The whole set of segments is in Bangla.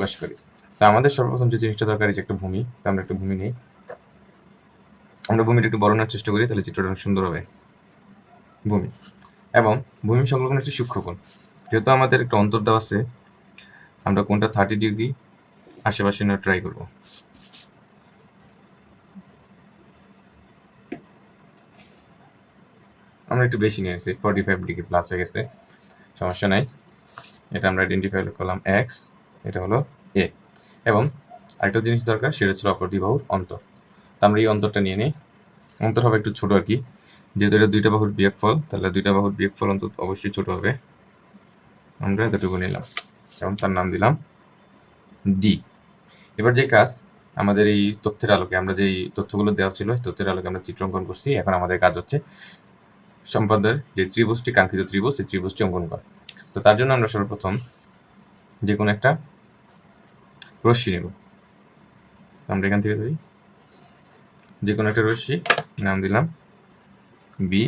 প্রকাশ করি। তো আমাদের সর্বপ্রথম যে জিনিসটা দরকার যে একটা ভূমি, তো আমরা একটা ভূমি নিই। আমরা ভূমিটা একটু বড় চেষ্টা করি, তাহলে চিত্রটা অনেক সুন্দর হবে। ভূমি। এবং ভূমি সংলগ্ন একটি সূক্ষ্মকোণ যেহেতু আমাদের একটা অন্তর দেওয়া আছে, আমরা কোনটা থার্টি ডিগ্রি আশেপাশে নেওয়ার ট্রাই করব। আমরা একটু বেশি নিয়ে নিয়েছি ফর্টি ফাইভ ডিগ্রি প্লাস হয়ে গেছে। সমস্যা নাই। এটা আমরা আইডেন্টিফাই করলাম এক্স এটা হলো এ এবং আরেকটা জিনিস দরকার, সেটা হচ্ছে অপরটি বাহুর অন্তর। তো আমরা এই অন্তরটা নিয়ে নিই। অন্তর হবে একটু ছোট আর কি। যেহেতু এটা দুইটা বাহুর বিয়োগফল, তাহলে দুইটা বাহুর বিয়োগফল অন্তত অবশ্যই ছোট হবে। আমরা এতটুকু নিলাম। এবং তার নাম দিলাম ডি এবার যে কাজ, আমাদের এই তথ্যের আলোকে, আমরা যেই তথ্যগুলো দেওয়া ছিল তথ্যের আলোকে আমরা চিত্র অঙ্কন করছি। এখন আমাদের কাজ হচ্ছে সম্পাদের যে ত্রিভুজটি, কাঙ্ক্ষিত ত্রিভুজ, সেই ত্রিভুজটি অঙ্কন করা। তো তার জন্য আমরা সর্বপ্রথম যে কোনো একটা রশ্মি নেব। আমরা এখান থেকে ধরি। যে কোনো একটা রশ্মি, নাম দিলাম বি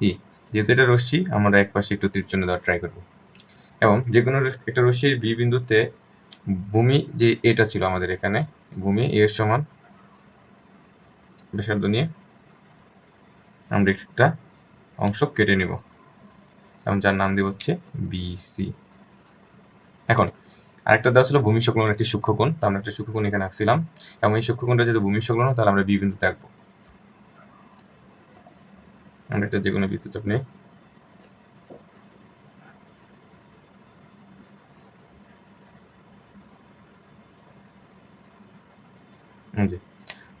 ই যেহেতু এটা রশ্মি, আমরা এক পাশে একটু তীরচন্দ্র দেওয়ার ট্রাই করব। এবং যে কোনো একটা রশ্মির বি বিন্দুতে ভূমি যে এটা ছিল আমাদের এখানে, ভূমি এর সমান ব্যাসার্ধ নিয়ে আমরা একটা অংশ কেটে নিব। এবং যার নাম দিব হচ্ছে বিসি এখন, আরেকটা দেওয়া ছিল ভূমি সংলগ্ন একটি সূক্ষ্মকোণ তো আমরা একটা সূক্ষ্মকোণ এখানে আঁকছিলাম। এবং এই সূক্ষ্মকোণটা যেহেতু ভূমি সংলগ্ন, তাহলে আমরা বি বিন্দুতে আঁকবো। আমরা একটা যে কোনো বৃত্তচাপ নেই।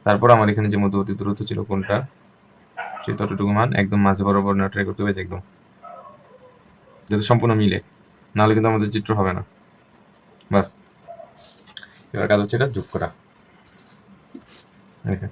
তারপর আমার এখানে যে মধ্যবর্তী দূরত্ব ছিল কোনটা সেই ততটুকু মান একদম মাঝে বরাবর নেওয়া ট্রাই করতে হবে একদম। যাতে সম্পূর্ণ মিলে, নাহলে কিন্তু আমাদের চিত্র হবে না। বাস। এবার কাজ হচ্ছে এটা যোগ করা। দেখেন